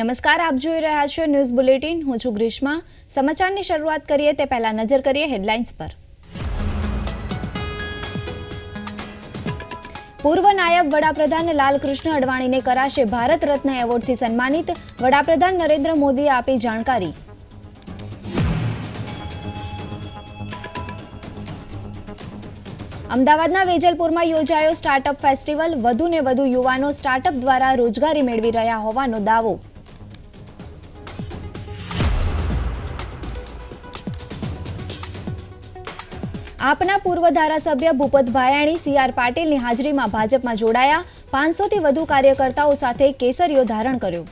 નમસ્કાર, આપ જોઈ રહ્યા છો ન્યૂઝ બુલેટિન. હું છું ગ્રીષ્મા. સમાચારની શરૂઆત કરીએ તે પહેલા નજર કરીએ હેડલાઇન્સ પર. પૂર્વ નાયબ વડાપ્રધાન લાલકૃષ્ણ અડવાણીને કરાશે ભારત રત્ન એવોર્ડથી સન્માનિત. વડાપ્રધાન નરેન્દ્ર મોદીએ આપી જાણકારી. અમદાવાદના વેજલપુરમાં યોજાયો સ્ટાર્ટઅપ ફેસ્ટિવલ. વધુને વધુ યુવાનો સ્ટાર્ટઅપ દ્વારા રોજગારી મેળવી રહ્યા હોવાનો દાવો. આપના પૂર્વ ધારાસભ્ય ભૂપત ભાયાણી, સી આર પાટીલની હાજરીમાં ભાજપમાં જોડાયા. પાંચસોથી વધુ કાર્યકર્તાઓ સાથે કેસરીઓ ધારણ કર્યો.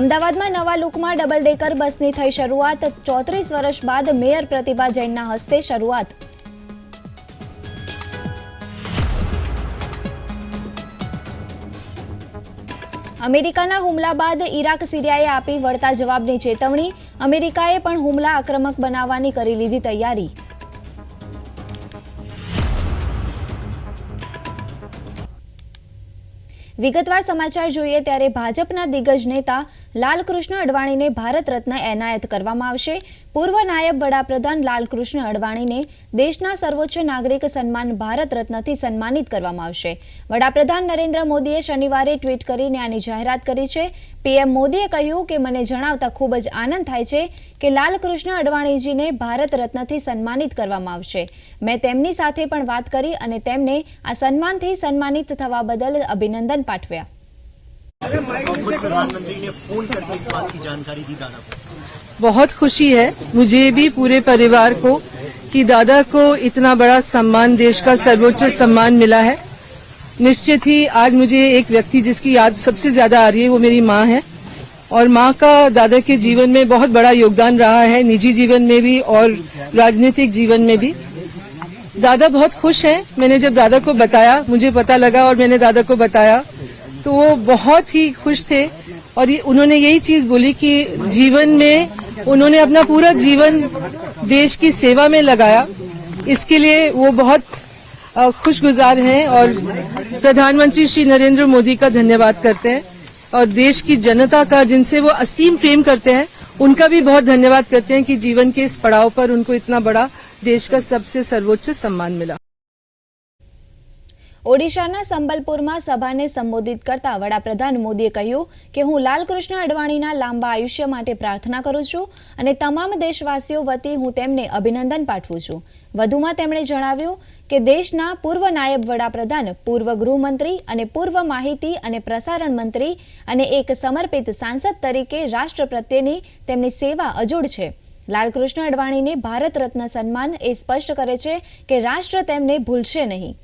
અમદાવાદમાં નવા લુકમાં ડબલ ડેકર બસની થઈ શરૂઆત. ચોત્રીસ વર્ષ બાદ મેયર પ્રતિભા જૈનના હસ્તે શરૂઆત. અમેરિકાના હુમલા બાદ ઈરાક સિરિયાએ આપી વળતા જવાબની ચેતવણી. અમેરિકાએ પણ હુમલા આક્રમક બનાવવાની કરી લીધી તૈયારી. વિગતવાર સમાચાર જોઈએ ત્યારે ભાજપના દિગ્ગજ નેતા લાલકૃષ્ણ અડવાણીને ભારત રત્ન એનાયત કરવામાં આવશે. પૂર્વ નાયબ વડાપ્રધાન લાલકૃષ્ણ અડવાણીને દેશના સર્વોચ્ચ નાગરિક સન્માન ભારત રત્નથી સન્માનિત કરવામાં આવશે. વડાપ્રધાન નરેન્દ્ર મોદીએ શનિવારે ટ્વીટ કરીને આની જાહેરાત કરી છે. પીએમ મોદીએ કહ્યું કે મને જણાવતા ખૂબ જ આનંદ થાય છે કે લાલકૃષ્ણ અડવાણીજીને ભારત રત્નથી સન્માનિત કરવામાં આવશે. મેં તેમની સાથે પણ વાત કરી અને તેમને આ સન્માનથી સન્માનિત થવા બદલ અભિનંદન પાઠવ્યા. प्रधानमंत्री ने फ़ोन करके इस बात की जानकारी दी बहुत खुशी है मुझे भी पूरे परिवार को कि दादा को इतना बड़ा सम्मान, देश का सर्वोच्च सम्मान मिला है। निश्चित ही आज मुझे एक व्यक्ति जिसकी याद सबसे ज़्यादा आ रही है, वो मेरी माँ है। और माँ का दादा के जीवन में बहुत बड़ा योगदान रहा है, निजी जीवन में भी और राजनीतिक जीवन में भी। दादा बहुत खुश हैं। मैंने जब दादा को बताया, मुझे पता लगा और मैंने दादा को बताया तो वो बहुत ही खुश थे और ये उन्होंने यही चीज़ बोली कि जीवन में उन्होंने अपना पूरा जीवन देश की सेवा में लगाया। इसके लिए वो बहुत खुशगुजार हैं और प्रधानमंत्री श्री नरेंद्र मोदी का धन्यवाद करते हैं और देश की जनता का, जिनसे वो असीम प्रेम करते हैं, उनका भी बहुत धन्यवाद करते हैं कि जीवन के इस पड़ाव पर उनको इतना बड़ा देश का सबसे सर्वोच्च सम्मान मिला। ઓડિશાના સંબલપુરમાં સભાને સંબોધિત કરતા વડાપ્રધાન મોદીએ કહ્યું કે હું લાલકૃષ્ણ અડવાણીના લાંબા આયુષ્ય માટે પ્રાર્થના કરું છું અને તમામ દેશવાસીઓ વતી હું તેમને અભિનંદન પાઠવું છું. વધુમાં તેમણે જણાવ્યું કે દેશના પૂર્વ નાયબ વડાપ્રધાન, પૂર્વ ગૃહમંત્રી અને પૂર્વ માહિતી અને પ્રસારણ મંત્રી અને એક સમર્પિત સાંસદ તરીકે રાષ્ટ્ર પ્રત્યેની તેમની સેવા અજોડ છે. લાલકૃષ્ણ અડવાણીને ભારત રત્ન સન્માન એ સ્પષ્ટ કરે છે કે રાષ્ટ્ર તેમને ભૂલશે નહીં.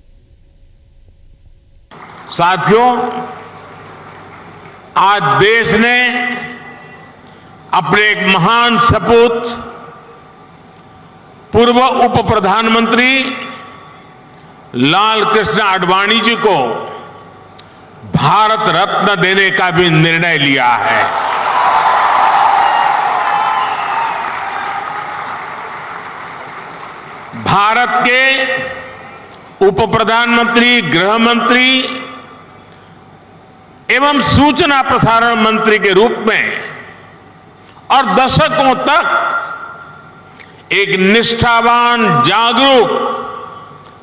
साथियों, आज देश ने अपने एक महान सपूत, पूर्व उप प्रधानमंत्री लाल कृष्ण आडवाणी जी को भारत रत्न देने का भी निर्णय लिया है। भारत के उप प्रधानमंत्री गृह मंत्री एवं सूचना प्रसारण मंत्री के रूप में और दशकों तक एक निष्ठावान, जागरूक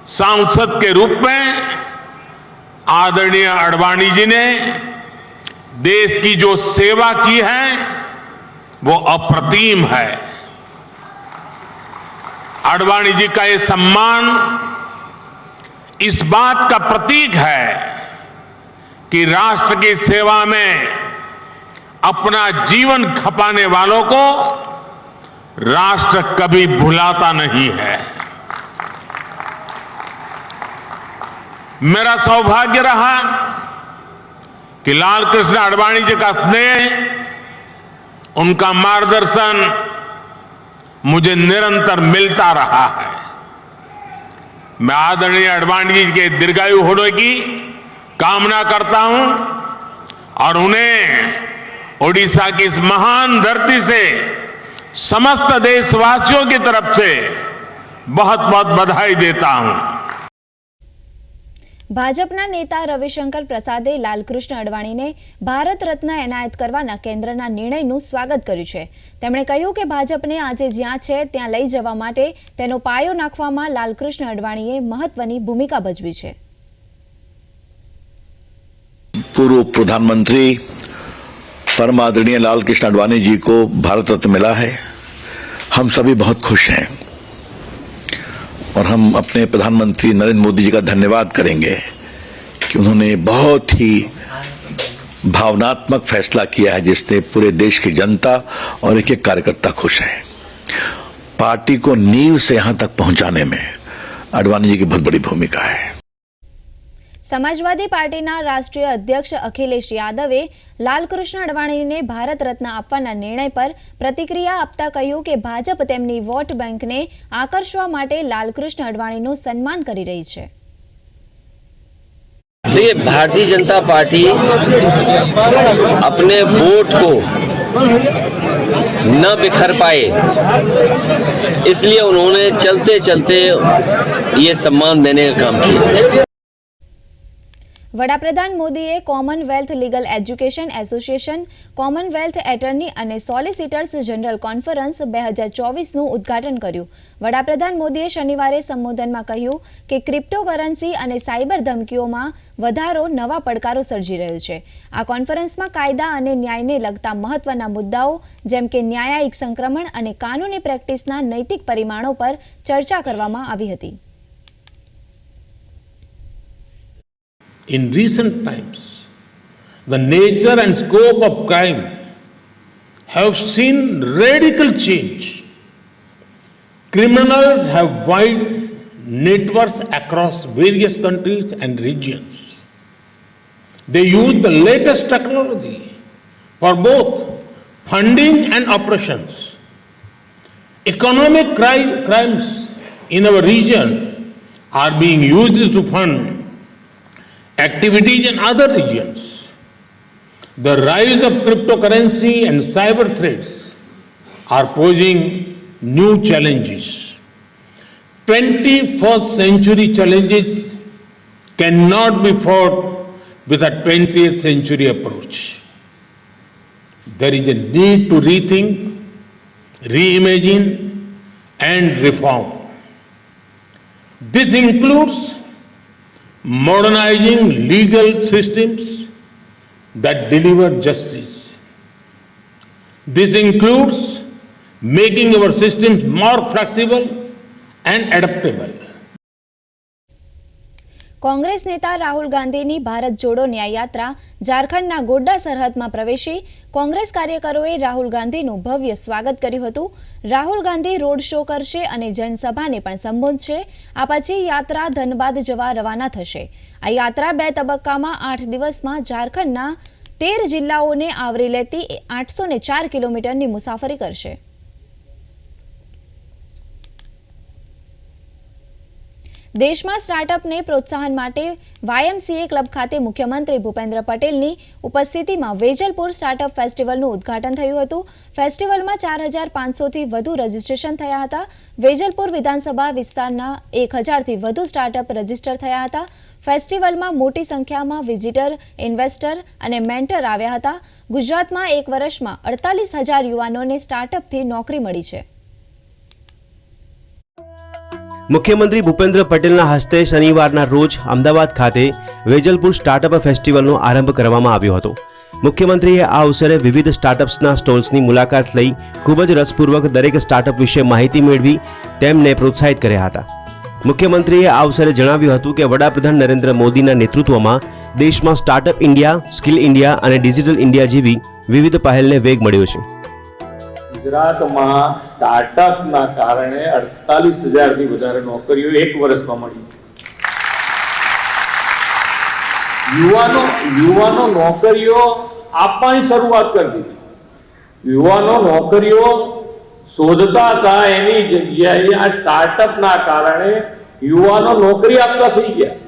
सांसद के रूप में आदरणीय अडवाणी जी ने देश की जो सेवा की है, वो अप्रतिम है। अडवाणी जी का ये सम्मान इस बात का प्रतीक है कि राष्ट्र की सेवा में अपना जीवन खपाने वालों को राष्ट्र कभी भुलाता नहीं है। मेरा सौभाग्य रहा कि लाल कृष्ण अडवाणी जी का स्नेह, उनका मार्गदर्शन मुझे निरंतर मिलता रहा है। मैं आदरणीय अडवाणी जी के दीर्घायु होने की कामना करता हूँ और उन्हें ओडिशा की इस महान धरती से समस्त देशवासियों की तरफ़ से बहुत बहुत बधाई देता हूँ। ભાજપના નેતા રવિશંકર પ્રસાદે લાલકૃષ્ણ અડવાણીને ભારત રત્ન એનાયત કરવાના કેન્દ્રના નિર્ણયનું સ્વાગત કર્યું છે તેમણે કહ્યું કે ભાજપને આજે જ્યાં છે ત્યાં લઈ જવા માટે તેનો પાયો નાખવામાં લાલકૃષ્ણ અડવાણીએ મહત્વની ભૂમિકા ભજવી છે पूर्व प्रधानमंत्री परम आदरणीय लाल कृष्ण आडवाणी जी को भारत रत्न मिला है हम सभी बहुत खुश हैं और हम अपने प्रधानमंत्री नरेंद्र मोदी जी का धन्यवाद करेंगे कि उन्होंने बहुत ही भावनात्मक फैसला किया है जिससे पूरे देश की जनता और एक एक कार्यकर्ता खुश हैं। पार्टी को नींव से यहाँ तक पहुँचाने में अडवाणी जी की बहुत बड़ी भूमिका है। સમાજવાદી પાર્ટીના રાષ્ટ્રીય અધ્યક્ષ અખિલેશ યાદવે લાલકૃષ્ણ અડવાણીને ભારત રત્ન આપવાના નિર્ણય પર પ્રતિક્રિયા આપતા કહ્યું કે ભાજપ તેમની વોટ બેંકને આકર્ષવા માટે લાલકૃષ્ણ અડવાણીનું સન્માન કરી રહી છે देखिए भारतीय जनता पार्टी अपने वोट को न बिखर पाए इसलिए उन्होंने चलते चलते ये सम्मान देने का काम किया વડાપ્રધાન મોદીએ Commonwealth legal education association, Commonwealth attorney અને સોલિસિટર્સ જનરલ કોન્ફરન્સ બે હજાર ચોવીસનું ઉદ્ઘાટન કર્યું. વડાપ્રધાન મોદીએ શનિવારે સંબોધનમાં કહ્યું કે ક્રિપ્ટોકરન્સી અને સાયબર ધમકીઓમાં વધારો નવા પડકારો સર્જી રહ્યો છે. આ કોન્ફરન્સમાં કાયદા અને ન્યાયને લગતા મહત્વના મુદ્દાઓ જેમ કે ન્યાયિક સંક્રમણ અને કાનૂની પ્રેક્ટિસના નૈતિક પરિમાણો પર ચર્ચા કરવામાં આવી હતી. In recent times, the nature and scope of crime have seen radical change. Criminals have wide networks across various countries and regions. They use the latest technology for both funding and operations. Economic cri- crimes in our region are being used to fund activities in other regions. The rise of cryptocurrency and cyber threats are posing new challenges. 21st century challenges cannot be fought with a 20th century approach. There is a need to rethink, reimagine, and reform. This includes modernizing legal systems that deliver justice. This includes making our systems more flexible and adaptable. Congress નેતા રાહુલ ગાંધીની ભારત જોડો ન્યાયયાત્રા ઝારખંડના ગોડ્ડા સરહદમાં પ્રવેશી કોંગ્રેસ કાર્યકરોએ રાહુલ ગાંધીનું ભવ્ય સ્વાગત કર્યું હતું. રાહુલ ગાંધી રોડ શો કરશે અને જનસભાને પણ સંબોધશે. આ પછી યાત્રા ધનબાદ જવા રવાના થશે. આ યાત્રા બે તબક્કામાં આઠ દિવસમાં ઝારખંડના તેર જિલ્લાઓને આવરી લેતી આઠસો ચાર કિલોમીટરની મુસાફરી કરશે. દેશમાં સ્ટાર્ટઅપને પ્રોત્સાહન માટે વાયએમસીએ ક્લબ ખાતે મુખ્યમંત્રી ભૂપેન્દ્ર પટેલની ઉપસ્થિતિમાં વેજલપુર સ્ટાર્ટઅપ ફેસ્ટિવલનું ઉદ્ઘાટન થયું હતું. ફેસ્ટિવલમાં ચાર હજાર પાંચસોથી વધુ રજીસ્ટ્રેશન થયા હતા. વેજલપુર વિધાનસભા વિસ્તારના એક હજારથી વધુ સ્ટાર્ટઅપ રજિસ્ટર થયા હતા. ફેસ્ટિવલમાં મોટી સંખ્યામાં વિઝિટર, ઇન્વેસ્ટર અને મેન્ટર આવ્યા હતા. ગુજરાતમાં એક વર્ષમાં અડતાલીસ હજાર યુવાનોને સ્ટાર્ટઅપથી નોકરી મળી છે. મુખ્યમંત્રી ભૂપેન્દ્ર પટેલના હસ્તે શનિવારના રોજ અમદાવાદ ખાતે વેજલપુર સ્ટાર્ટઅપ ફેસ્ટિવલનો આરંભ કરવામાં આવ્યો હતો. મુખ્યમંત્રીએ આ અવસરે વિવિધ સ્ટાર્ટઅપ્સના સ્ટોલ્સની મુલાકાત લઈ ખૂબ જ રસપૂર્વક દરેક સ્ટાર્ટઅપ વિશે માહિતી મેળવી તેમને પ્રોત્સાહિત કર્યા હતા. મુખ્યમંત્રીએ આ અવસરે જણાવ્યું હતું કે વડાપ્રધાન નરેન્દ્ર મોદીના નેતૃત્વમાં દેશમાં સ્ટાર્ટઅપ ઇન્ડિયા, સ્કિલ ઇન્ડિયા અને ડિજિટલ ઇન્ડિયા જેવી વિવિધ પહેલને વેગ મળ્યો છે. ગુજરાતમાં સ્ટાર્ટઅપના કારણે અડતાલીસ હજારથી વધારે નોકરીઓ એક વર્ષમાં મળી યુવાનો યુવાનો નોકરીઓ આપવાની શરૂઆત કરી દીધી યુવાનો નોકરીઓ શોધતા હતા એની જગ્યાએ આ સ્ટાર્ટઅપના કારણે યુવાનો નોકરી આપતા થઈ ગયા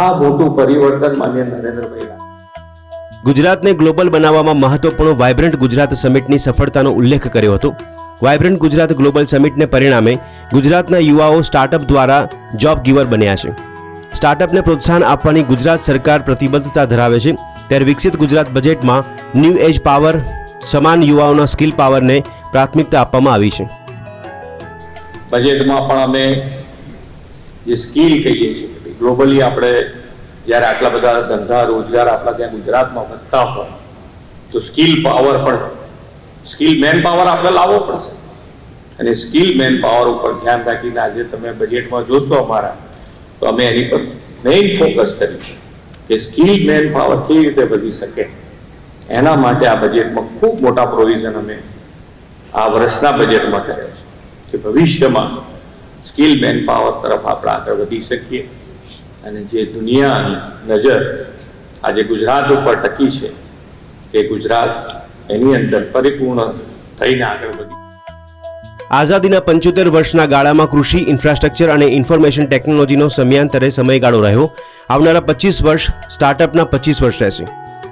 આ મોટું પરિવર્તન માન્ય નરેન્દ્રભાઈ. ગુજરાતને ગ્લોબલ બનાવવામાં મહત્વપૂર્ણ વાયબ્રન્ટ ગુજરાત સમિટની સફળતાનો ઉલ્લેખ કર્યો હતો. વાયબ્રન્ટ ગુજરાત ગ્લોબલ સમિટને પરિણામે ગુજરાતના યુવાઓ સ્ટાર્ટઅપ દ્વારા જોબ ગીવર બન્યા છે. સ્ટાર્ટઅપને પ્રોત્સાહન આપવાની ગુજરાત સરકાર પ્રતિબદ્ધતા ધરાવે છે. ત્યારે વિકસિત ગુજરાત બજેટમાં ન્યૂ એજ પાવર, સમાન યુવાઓના સ્કિલ પાવરને પ્રાથમિકતા આપવામાં આવી છે. બજેટમાં પણ અમે જે સ્કિલ કહીએ છીએ, ગ્લોબલી આપણે જ્યારે આટલા બધા ધંધા, રોજગાર આપણા ત્યાં ગુજરાતમાં વધતા હોય, તો સ્કિલ પાવર પણ, સ્કિલ મેન પાવર આપણે લાવવો પડશે. અને સ્કિલ મેન પાવર ઉપર ધ્યાન રાખીને આજે તમે બજેટમાં જોશો અમારા, તો અમે એની પર મેઇન ફોકસ કરીશું કે સ્કિલ મેન પાવર કેવી રીતે વધી શકે. એના માટે આ બજેટમાં ખૂબ મોટા પ્રોવિઝન અમે આ વર્ષના બજેટમાં કર્યા છે કે ભવિષ્યમાં સ્કિલ મેન પાવર તરફ આપણે આગળ વધી શકીએ. અને જે દુનિયાની નજર આજે ગુજરાત ઉપર ટકી છે કે ગુજરાત એની અંદર પરિપૂર્ણ થઈને આગળ વધી. આઝાદીના પંચોતેર વર્ષના ગાળામાં કૃષિ, ઇન્ફ્રાસ્ટ્રક્ચર અને ઇન્ફોર્મેશન ટેકનોલોજીનો સમયાંતરે સમયગાળો રહ્યો. આવનારા પચીસ વર્ષ સ્ટાર્ટઅપના પચીસ વર્ષ રહેશે.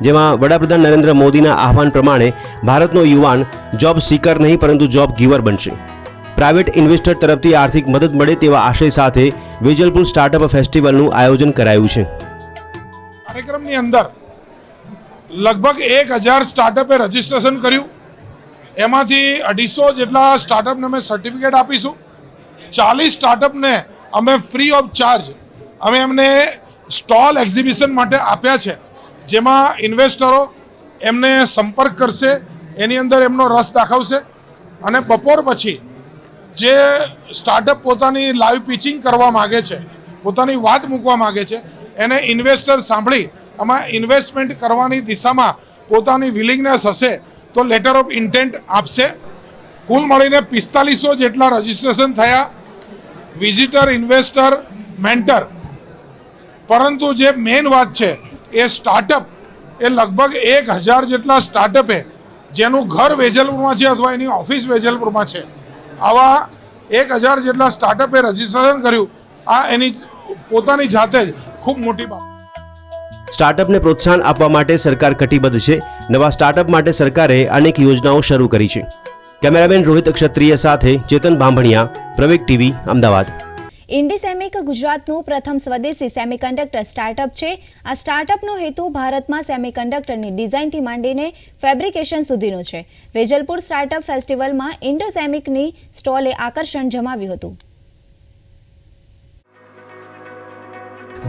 જેમાં વડાપ્રધાન નરેન્દ્ર મોદીના આહવાન પ્રમાણે ભારતનો યુવાન જોબ સીકર નહીં, પરંતુ જોબ ગીવર બનશે. પ્રાઇવેટ ઇન્વેસ્ટર તરફથી આર્થિક મદદ મળે તેવા આશય સાથે વેજલપુર સ્ટાર્ટઅપ ફેસ્ટિવલનું આયોજન કરાયું છે. કાર્યક્રમની અંદર લગભગ એક હજાર સ્ટાર્ટઅપે રજીસ્ટ્રેશન કર્યું. એમાંથી અઢીસો જેટલા સ્ટાર્ટઅપને અમે સર્ટિફિકેટ આપીશું. ચાલીસ સ્ટાર્ટઅપને અમે ફ્રી ઓફ ચાર્જ અમે એમને સ્ટોલ એક્ઝિબિશન માટે આપ્યા છે. જેમાં ઇન્વેસ્ટરો એમને સંપર્ક કરશે, એની અંદર એમનો રસ દાખવશે અને બપોર પછી જે સ્ટાર્ટઅપ પોતાની લાઈવ પિચિંગ કરવા માગે છે, પોતાની વાત મૂકવા માગે છે, એને ઇન્વેસ્ટર સાંભળી, આમાં ઇન્વેસ્ટમેન્ટ કરવાની દિશામાં પોતાની વિલિંગનેસ હશે, તો લેટર ઓફ ઇન્ટેન્ટ આપશે. કુલ મળીને પિસ્તાલીસો જેટલા રજીસ્ટ્રેશન થયા. વિઝિટર ઇન્વેસ્ટર મેન્ટર પરંતુ જે મેઇન વાત છે, એ સ્ટાર્ટઅપ એ લગભગ એક હજાર જેટલા સ્ટાર્ટઅપે જેનું ઘર વેજલપુરમાં છે અથવા એની ઓફિસ વેજલપુરમાં છે. આવા એક હજાર જેટલા સ્ટાર્ટઅપે રજીસ્ટ્રેશન કર્યું. આ એની પોતાની જાતે જ ખૂબ મોટી બાબત. સ્ટાર્ટઅપને પ્રોત્સાહન આપવા માટે સરકાર કટિબદ્ધ છે. નવા સ્ટાર્ટઅપ માટે સરકારે અનેક યોજનાઓ શરૂ કરી છે. કેમેરામેન રોહિત ક્ષત્રિય સાથે ચેતન બાંભણિયા, પ્રવેગ ટીવી, અમદાવાદ. ઇન્ડિસેમિક ગુજરાતનું પ્રથમ સ્વદેશી સેમિકન્ડક્ટર સ્ટાર્ટઅપ છે. આ સ્ટાર્ટઅપનો હેતુ ભારતમાં સેમિકન્ડક્ટરની ડિઝાઇનથી માંડીને ફેબ્રિકેશન સુધીનો છે. વેજલપુર સ્ટાર્ટઅપ ફેસ્ટિવલમાં ઇન્ડોસેમિકની સ્ટોલે આકર્ષણ જમાવ્યું હતું.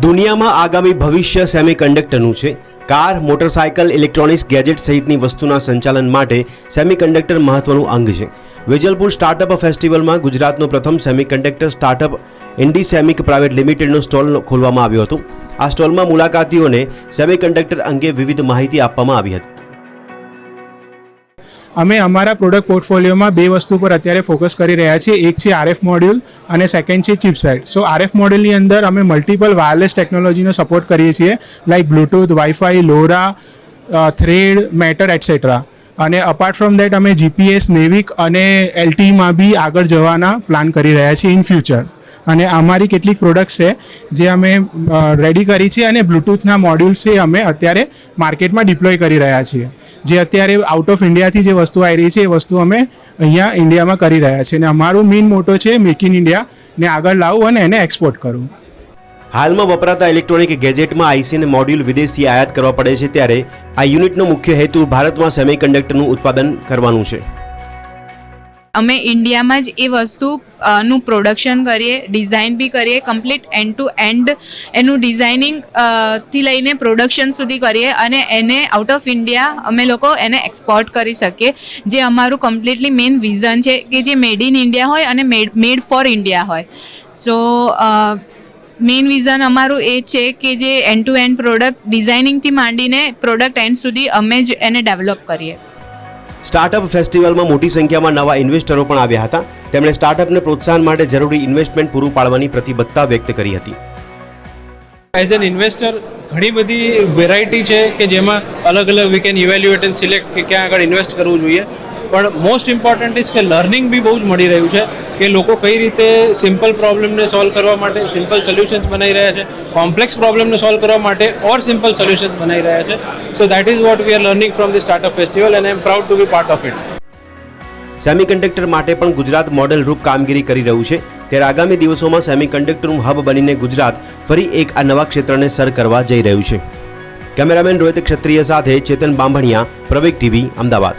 દુનિયામાં આગામી ભવિષ્ય સેમિકન્ડક્ટરનું છે. કાર, મોટરસાયકલ, ઇલેક્ટ્રોનિક્સ, ગેજેટ સહિતની વસ્તુના સંચાલન માટે સેમિકન્ડક્ટર મહત્વનું અંગ છે. વેજલપુર સ્ટાર્ટઅપ ફેસ્ટિવલમાં ગુજરાતનો પ્રથમ સેમિકન્ડક્ટર સ્ટાર્ટઅપ ઇન્ડી સેમિક પ્રાઇવેટ લિમિટેડનો સ્ટોલ ખોલવામાં આવ્યો હતો. આ સ્ટોલમાં મુલાકાતીઓને સેમિકન્ડક્ટર અંગે વિવિધ માહિતી આપવામાં આવી હતી. અમે અમારા પ્રોડક્ટ પોર્ટફોલિયોમાં બે વસ્તુ પર અત્યારે ફોકસ કરી રહ્યા છીએ. એક છે આરએફ મોડ્યુલ અને સેકન્ડ છે ચિપસેટ સો આરએફ મોડ્યુલની અંદર અમે મલ્ટિપલ વાયરલેસ ટેકનોલોજીનો સપોર્ટ કરીએ છીએ like Bluetooth WiFi LoRa thread matter etcetera અને અપાર્ટ ફ્રોમ દેટ અમે જીપીએસ નેવિક અને એલટીમાં બી આગળ જવાના પ્લાન કરી રહ્યા છીએ ઇન ફ્યુચર અને અમારી કેટલીક પ્રોડક્ટ્સ છે, જે અમે રેડી કરી છે અને બ્લૂટૂથના મોડ્યુલ્સ છે અમે અત્યારે માર્કેટમાં ડિપ્લોય કરી રહ્યા છીએ. જે અત્યારે આઉટ ઓફ ઇન્ડિયાથી જે વસ્તુ આવી રહી છે, એ વસ્તુ અમે અહીંયા ઇન્ડિયામાં કરી રહ્યા છીએ. અને અમારું મેઇન મોટો છે મેક ઇન ઇન્ડિયાને આગળ લાવવું અને એને એક્સપોર્ટ કરવું હાલમાં વપરાતા ઇલેક્ટ્રોનિક ગેજેટમાં આઈસી અને મોડ્યુલ વિદેશથી આયાત કરવા પડે છે ત્યારે આ યુનિટનો મુખ્ય હેતુ ભારતમાં સેમિકન્ડક્ટરનું ઉત્પાદન કરવાનું છે. અમે ઇન્ડિયામાં જ એ વસ્તુ નું પ્રોડક્શન કરીએ ડિઝાઇન બી કરીએ કમ્પ્લીટ એન્ડ ટુ એન્ડ એનું ડિઝાઇનિંગથી લઈને પ્રોડક્શન સુધી કરીએ અને એને આઉટ ઓફ ઇન્ડિયા અમે લોકો એને એક્સપોર્ટ કરી શકીએ. જે અમારું કમ્પ્લીટલી મેઇન વિઝન છે કે જે મેડ ઇન ઇન્ડિયા હોય અને મેડ મેડ ફોર ઇન્ડિયા હોય. સો મેઇન વિઝન અમારું એ છે કે જે એન્ડ ટુ એન્ડ પ્રોડક્ટ ડિઝાઇનિંગથી માંડીને પ્રોડક્ટ એન્ડ સુધી અમે જ એને ડેવલપ કરીએ. સ્ટાર્ટઅપ ફેસ્ટિવલમાં મોટી સંખ્યામાં નવા ઇન્વેસ્ટરો પણ આવ્યા હતા. તેમણે સ્ટાર્ટઅપને પ્રોત્સાહન માટે જરૂરી ઇન્વેસ્ટમેન્ટ પૂરું પાડવાની પ્રતિબદ્ધતા વ્યક્ત કરી હતી. એઝ એન ઇન્વેસ્ટર ઘણી બધી વેરાયટી છે કે જેમાં અલગ અલગ we can evaluate and select કે ક્યાં આગળ ઇન્વેસ્ટ કરવું જોઈએ. પણ મોસ્ટ ઇમ્પોર્ટન્ટ ઇઝ કે લર્નિંગ બી બહુ જ મળી રહ્યું છે. કે લોકો કઈ રીતે સિમ્પલ પ્રોબ્લેમને સોલ્વ કરવા માટે સિમ્પલ સોલ્યુશન્સ બનાવી રહ્યા છે કોમ્પ્લેક્સ પ્રોબ્લેમને સોલ્વ કરવા માટે ઓર સિમ્પલ સોલ્યુશન્સ બનાવી રહ્યા છે. So that is what we are learning from the startup festival and I am proud to be part of it semiconductor માટે પણ ગુજરાત મોડેલ રૂપ કામગીરી કરી રહ્યું છે. ત્યારે આગામી દિવસોમાં સેમિકન્ડક્ટરનું હબ બનીને ગુજરાત ફરી એક આ નવા ક્ષેત્રને સર કરવા જઈ રહ્યું છે. કેમેરામેન રોહિત ક્ષત્રિય સાથે ચેતન બાંભણિયા, પ્રવેગ ટીવી, અમદાવાદ.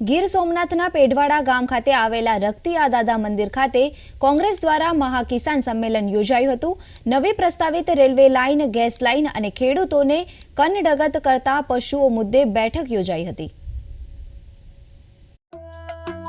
ગીર સોમનાથના પેઢવાડા ગામ ખાતે આવેલા રક્તિયા દાદા મંદિર ખાતે કોંગ્રેસ દ્વારા મહાકિસાન સંમેલન યોજાયું હતું. નવી પ્રસ્તાવિત રેલવે લાઇન, ગેસ લાઇન અને ખેડૂતોને કનડગત કરતા પશુઓ મુદ્દે બેઠક યોજાઈ હતી.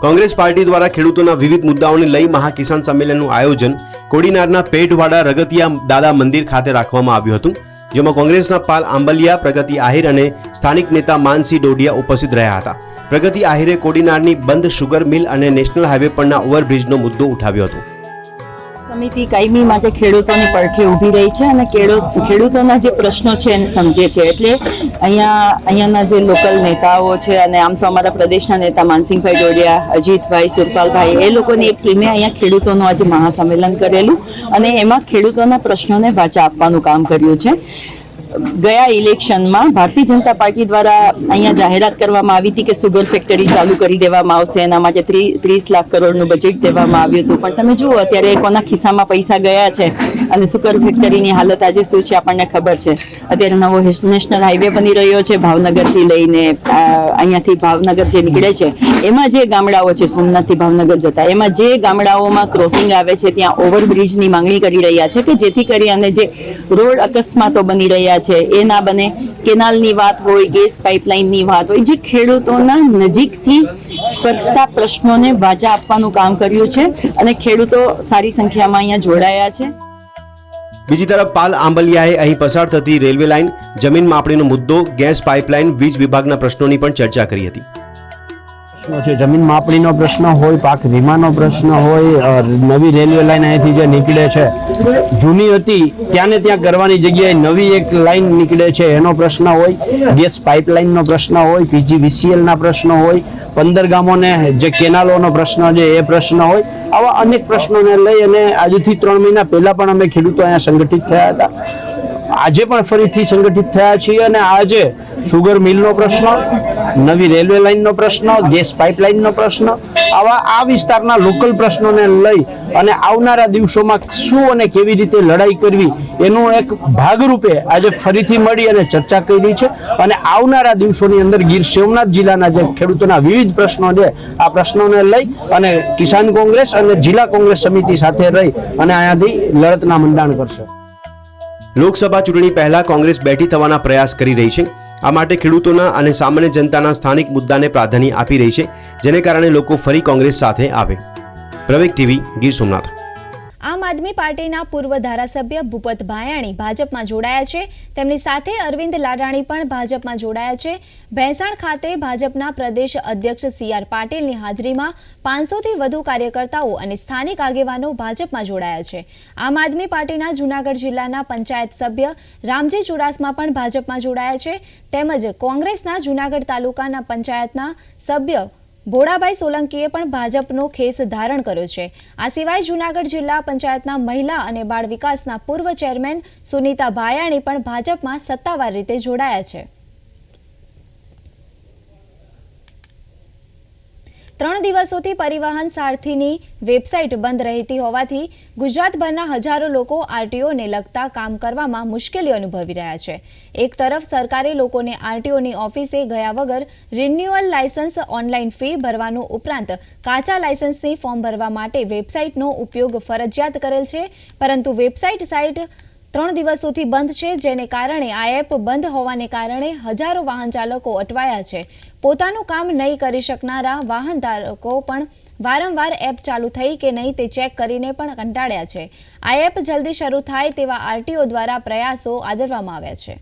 કોંગ્રેસ પાર્ટી દ્વારા ખેડૂતોના વિવિધ મુદ્દાઓને લઈ મહાકિસાન સંમેલનનું આયોજન કોડીનારના પેઢવાડા રગતિયા દાદા મંદિર ખાતે રાખવામાં આવ્યું હતું. જેમાં કોંગ્રેસના પાલ આંબલિયા, પ્રગતિ આહિર અને સ્થાનિક નેતા માનસી ડોડિયા ઉપસ્થિત રહ્યા હતા. પ્રગતિ આહિરે કોડીનારની બંધ શુગર મિલ અને નેશનલ હાઈવે પરના ઓવરબ્રિજનો મુદ્દો ઉઠાવ્યો હતો. સમિતિ કાયમી માટે ખેડૂતોની પડખે ઊભી રહી છે અને ખેડૂત ખેડૂતોના જે પ્રશ્નો છે એને સમજે છે. એટલે અહીંયા, અહીંયાના જે લોકલ નેતાઓ છે અને આમ તો અમારા પ્રદેશના નેતા માનસિંહભાઈ ડોડિયા, અજીતભાઈ સુરપાલભાઈ, એ લોકોની એક ટીમે અહીંયા ખેડૂતોનું આજે મહાસંમેલન કરેલું અને એમાં ખેડૂતોના પ્રશ્નોને વાચા આપવાનું કામ કર્યું છે. ગયા ઇલેક્શનમાં ભારતીય જનતા પાર્ટી દ્વારા અહીંયા જાહેરાત કરવામાં આવી હતી કે સુગર ફેક્ટરી ચાલુ કરી દેવામાં આવશે, એના માટે ત્રી- ત્રીસ લાખ કરોડનું બજેટ દેવામાં આવ્યું હતું. પણ તમે જુઓ, અત્યારે કોના ખિસ્સામાં પૈસા ગયા છે અને સુકર ફેક્ટરીની હાલત આજે શું છે આપણને ખબર છે. અત્યારે નવો નેશનલ હાઈવે બની રહ્યો છે ભાવનગરથી લઈને અહીંયાથી ભાવનગર જે નીકળે છે, એમાં જે ગામડાઓ છે, સોમનાથથી ભાવનગર જતા, એમાં જે ગામડાઓમાં ક્રોસિંગ આવે છે, ત્યાં ઓવરબ્રિજની માંગણી કરી રહ્યા છે કે જેથી કરી અને જે રોડ અકસ્માતો બની રહ્યા છે, એ ના બને, કેનાલની વાત હોય, ગેસ પાઇપલાઇનની વાત હોય, જે ખેડૂતોના નજીકથી સ્પર્શતા પ્રશ્નોને વાચા આપવાનું કામ કર્યું છે અને ખેડૂતો સારી સંખ્યામાં અહીંયા જોડાયા છે. બીજી તરફ પાલ આંબલિયાએ અહીં પસાર થતી રેલવે લાઇન, જમીન માપણીનો મુદ્દો, ગેસ પાઇપલાઇન, વીજ વિભાગના પ્રશ્નોની પણ ચર્ચા કરી હતી. પ્રશ્નો છે. જમીન માપણીનો પ્રશ્ન હોય, પાક વીમાનો પ્રશ્ન હોય નવી રેલવે લાઈન અહીંથી જે નીકળે છે. જૂની હતી, ત્યાં ને ત્યાં કરવાની જગ્યાએ નવી એક લાઈન નીકળે છે, એનો પ્રશ્ન હોય. ગેસ પાઇપલાઇનનો પ્રશ્ન હોય, પીજીવીસીએલ ના પ્રશ્નો હોય, પંદર ગામોને જે કેનાલોનો પ્રશ્ન છે, એ પ્રશ્ન હોય. આવા અનેક પ્રશ્નોને લઈ અને આજથી ત્રણ મહિના પહેલા પણ અમે ખેડૂતો અહીંયા સંગઠિત થયા હતા. આજે પણ ફરીથી સંગઠિત થયા છીએ અને આજે સુગર મિલનો પ્રશ્ન, નવી રેલવે લાઇનનો પ્રશ્ન, ગેસ પાઇપલાઇનનો પ્રશ્ન, આવા આ વિસ્તારના લોકલ પ્રશ્નોને લઈ અને આવનારા દિવસોમાં શું અને કેવી રીતે લડાઈ કરવી એનું એક ભાગરૂપે આજે ફરીથી મળી અને ચર્ચા કરી છે. અને આવનારા દિવસોની અંદર ગીર સોમનાથ જિલ્લાના જે ખેડૂતોના વિવિધ પ્રશ્નો છે, આ પ્રશ્નોને લઈ અને કિસાન કોંગ્રેસ અને જિલ્લા કોંગ્રેસ સમિતિ સાથે રહી અને અહીંયાથી લડતના મંડાણ કરશે. લોકસભા ચૂંટણી પહેલા કોંગ્રેસ બેઠી થવાના પ્રયાસ કરી રહી છે. આ માટે ખેડૂતોના અને સામાન્ય જનતાના સ્થાનિક મુદ્દાને પ્રાધાન્ય આપી રહી છે, જેને કારણે લોકો ફરી કોંગ્રેસ સાથે આવે. પ્રવેક ટીવી ગીર સોમનાથ. આમ આદમી પાર્ટીના પૂર્વ ધારાસભ્ય ભૂપત ભાયાણી ભાજપમાં જોડાયા છે. તેમની સાથે અરવિંદ લાડાણી પણ ભાજપમાં જોડાયા છે. ભેંસાણ ખાતે ભાજપના પ્રદેશ અધ્યક્ષ સી આર પાટીલની હાજરીમાં પાંચસોથી વધુ કાર્યકર્તાઓ અને સ્થાનિક આગેવાનો ભાજપમાં જોડાયા છે. આમ આદમી પાર્ટીના જૂનાગઢ જિલ્લાના પંચાયત સભ્ય રામજી ચુડાસમા પણ ભાજપમાં જોડાયા છે. તેમજ કોંગ્રેસના જૂનાગઢ તાલુકાના પંચાયતના સભ્ય ભોળાભાઈ સોલંકીએ પણ ભાજપનો ખેસ ધારણ કર્યો છે. આ સિવાય જૂનાગઢ જિલ્લા પંચાયતના મહિલા અને બાળ વિકાસના પૂર્વ ચેરમેન સુનીતા ભાયાણી પણ ભાજપમાં સત્તાવાર રીતે જોડાયા છે. ત્રણ દિવસોથી પરિવહન સારથીની વેબસાઇટ બંધ રહેતી હોવાથી ગુજરાતભરના હજારો લોકો આરટીઓને લગતા કામ કરવામાં મુશ્કેલી અનુભવી રહ્યા છે. એક તરફ સરકારે લોકોને આરટીઓની ઓફિસે ગયા વગર રિન્યુઅલ લાયસન્સ ઓનલાઈન ફી ભરવાનું ઉપરાંત કાચા લાયસન્સની ફોર્મ ભરવા માટે વેબસાઇટનો ઉપયોગ ફરજિયાત કરેલ છે, પરંતુ વેબસાઇટ સાઇટ ત્રણ દિવસોથી બંધ છે, જેને કારણે આ એપ બંધ હોવાને કારણે હજારો વાહન ચાલકો અટવાયા છે. પોતાનું કામ નહીં કરી શકનારા વાહન ધારકો પણ વારંવાર એપ ચાલુ થઈ કે નહીં તે ચેક કરીને પણ કંટાળ્યા છે. આ એપ જલ્દી શરૂ થાય તેવા આરટીઓ દ્વારા પ્રયાસો આદરવામાં આવ્યા છે.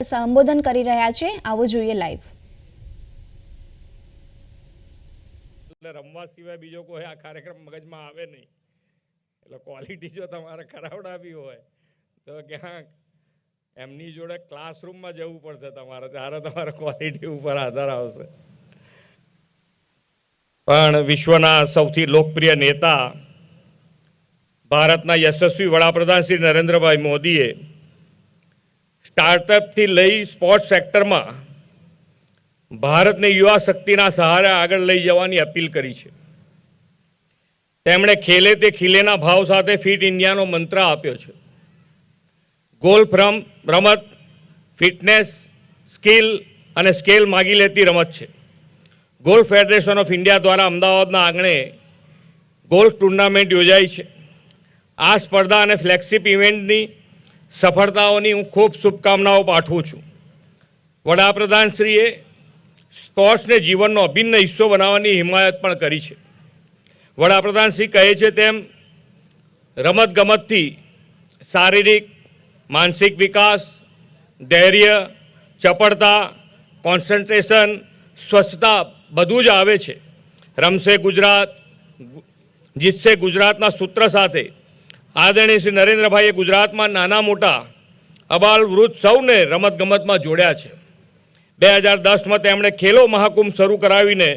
સંબોધન કરી રહ્યા છે. આવો જોઈએ લાઈવ રમવા સિવાય બીજો કોઈ આ કાર્યક્રમ મગજમાં આવે નહીં. એટલે ક્વોલિટી જો તમારે ખરાવડાવી હોય, તો ક્યાંક એમની જોડે ક્લાસરૂમમાં જવું પડશે તમારે, ત્યારે તમારા ક્વોલિટી ઉપર આધાર આવશે. પણ વિશ્વના સૌથી લોકપ્રિય નેતા ભારતના યશસ્વી વડાપ્રધાન શ્રી નરેન્દ્રભાઈ મોદીએ સ્ટાર્ટઅપથી લઈ સ્પોર્ટ્સ સેક્ટરમાં ભારતને યુવા શક્તિના સહારે આગળ લઈ જવાની અપીલ કરી છે. તેમણે ખેલે તે ખીલેના ભાવ સાથે ફિટ ઇન્ડિયાનો મંત્ર આપ્યો છે. ગોલ્ફ રમ રમત, ફિટનેસ, સ્કિલ અને સ્કેલ માગી લેતી રમત છે. ગોલ્ફ ફેડરેશન ઓફ ઇન્ડિયા દ્વારા અમદાવાદના આંગણે ગોલ્ફ ટુર્નામેન્ટ યોજાઈ છે. આ સ્પર્ધા અને ફ્લેગશિપ ઇવેન્ટની સફળતાઓની હું ખૂબ શુભકામનાઓ પાઠવું છું. વડાપ્રધાનશ્રીએ સ્પોર્ટ્સને જીવનનો અભિન્ન હિસ્સો બનાવવાની હિમાયત પણ કરી છે. વડાપ્રધાનશ્રી કહે છે તેમ, રમતગમતથી શારીરિક માનસિક વિકાસ, ધૈર્ય, ચપળતા કોન્સન્ટ્રેશન સ્વચ્છતા બધું જ આવે છે. રમશે ગુજરાત, જીતશે ગુજરાતના સૂત્ર સાથે. આદરણીય શ્રી નરેન્દ્રભાઈએ ગુજરાતમાં નાના મોટા અબાલ વૃદ્ધ સૌને રમતગમતમાં જોડ્યા છે. બે હજાર દસમાં તેમણે ખેલો મહાકુંભ શરૂ કરાવીને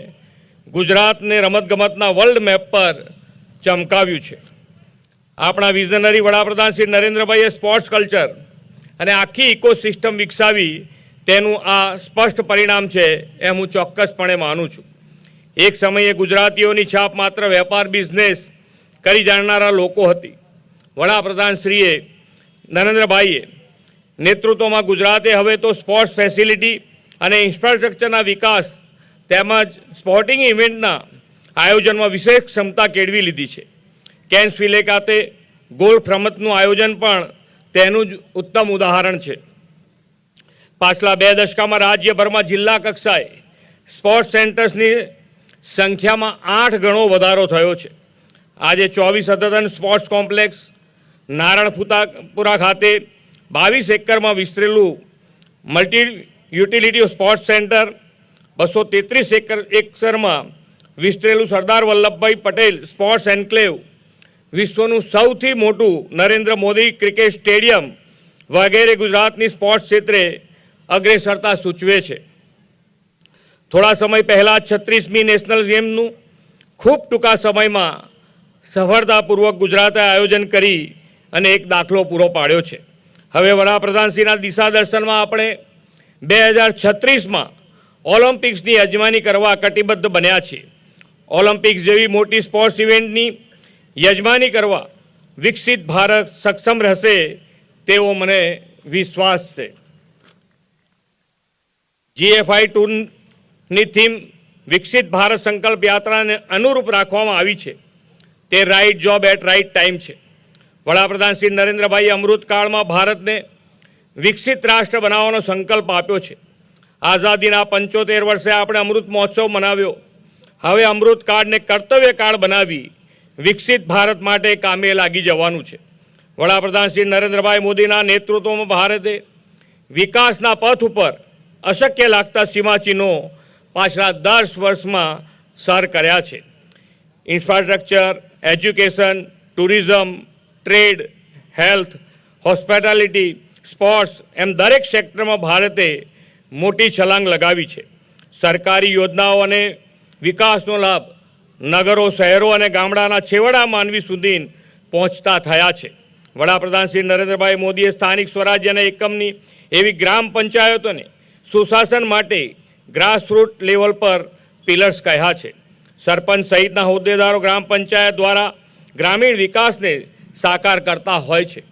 ગુજરાતને રમતગમતના વર્લ્ડ મેપ પર ચમકાવ્યું છે. આપણા વિઝનરી વડાપ્રધાન શ્રી નરેન્દ્રભાઈએ સ્પોર્ટ્સ કલ્ચર અને આખી ઇકોસિસ્ટમ વિકસાવી તેનું આ સ્પષ્ટ પરિણામ છે એ હું ચોક્કસપણે માનું છું. એક સમયે ગુજરાતીઓની છાપ માત્ર વેપાર, બિઝનેસ કરી જાણનારા લોકો હતી. વડાપ્રધાનશ્રીએ નરેન્દ્રભાઈએ નેતૃત્વમાં ગુજરાતે હવે તો સ્પોર્ટ્સ ફેસિલિટી અને ઇન્ફ્રાસ્ટ્રક્ચરના વિકાસ તેમજ સ્પોર્ટિંગ ઇવેન્ટના આયોજનમાં વિશેષ ક્ષમતા કેળવી લીધી છે. કેન્સવિલે ખાતે ગોલ્ફ રમતનું આયોજન પણ તેનું જ ઉત્તમ ઉદાહરણ છે. પાછલા બે દશકામાં રાજ્યભરમાં જિલ્લા કક્ષાએ સ્પોર્ટ્સ સેન્ટર્સની સંખ્યામાં આઠ ગણો વધારો થયો છે. આજે ચોવીસ અદ્યતન સ્પોર્ટ્સ કોમ્પ્લેક્સ નારણપુતાપુરા ખાતે બાવીસ એકરમાં વિસ્તરેલું મલ્ટી યુટિલિટી સ્પોર્ટ્સ સેન્ટર બસો તેત્રીસ એકર એકરમાં વિસ્તરેલું સરદાર વલ્લભભાઈ પટેલ સ્પોર્ટ્સ એન્કલેવ વિશ્વનું સૌથી મોટું નરેન્દ્ર મોદી ક્રિકેટ સ્ટેડિયમ વગેરે ગુજરાતની સ્પોર્ટ્સ ક્ષેત્રે અગ્રેસરતા સૂચવે છે. થોડા સમય પહેલાં છત્રીસમી નેશનલ ગેમનું ખૂબ ટૂંકા સમયમાં સફળતાપૂર્વક ગુજરાતે આયોજન કરી અને એક દાખલો પૂરો પાડ્યો છે. હવે વડાપ્રધાનશ્રીના દિશા દર્શનમાં આપણે બે હજાર છત્રીસમાં ઓલિમ્પિક્સની યજમાની કરવા કટિબદ્ધ બન્યા છીએ. ઓલિમ્પિક્સ જેવી મોટી સ્પોર્ટ્સ ઇવેન્ટની યજમાની કરવા વિકસિત ભારત સક્ષમ રહેશે તેવો મને વિશ્વાસ છે. જીએફઆઈ ટૂરની થીમ વિકસિત ભારત સંકલ્પ યાત્રાને અનુરૂપ રાખવામાં આવી છે. તે right job at right time છે. વડાપ્રધાન શ્રી નરેન્દ્રભાઈ અમૃતકાળમાં ભારતને વિકસિત રાષ્ટ્ર બનાવવાનો સંકલ્પ આપ્યો છે. આઝાદીના પંચોતેર વર્ષે આપણે અમૃત મહોત્સવ મનાવ્યો. હવે અમૃતકાળને કર્તવ્યકાળ બનાવી વિકસિત ભારત માટે કામે લાગી જવાનું છે. વડાપ્રધાન શ્રી નરેન્દ્રભાઈ મોદીના નેતૃત્વમાં ભારતે વિકાસના પથ ઉપર અશક્ય લાગતા સીમાચિહ્નો પાછલા દસ વર્ષમાં સર કર્યા છે. Infrastructure, education, tourism, trade, health, hospitality, sports એમ દરેક સેક્ટરમાં ભારતે મોટી છલાંગ લગાવી છે. સરકારી યોજનાઓ અને વિકાસનો લાભ નગરો, શહેરો અને ગામડાના છેવાડા માનવી સુધી પહોંચતા થયા છે. વડાપ્રધાન શ્રી નરેન્દ્રભાઈ મોદીએ સ્થાનિક સ્વરાજ્યના એકમની એવી ગ્રામ પંચાયતોને સુશાસન માટે ગ્રાસરૂટ લેવલ પર પિલર્સ કહ્યા છે. સરપંચ સહિતના હોદ્દેદારો ગ્રામ પંચાયત દ્વારા ગ્રામીણ વિકાસને સાકાર કરતા હોય છે.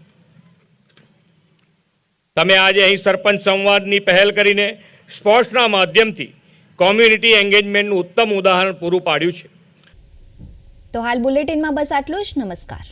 તમે આજે અહીં સરપંચ સંવાદની પહેલ કરીને સ્પોર્ટ્સના માધ્યમથી કોમ્યુનિટી એન્ગેજમેન્ટનું ઉત્તમ ઉદાહરણ પૂરું પાડ્યું છે. તો હાલ બુલેટિનમાં બસ આટલું જ. નમસ્કાર.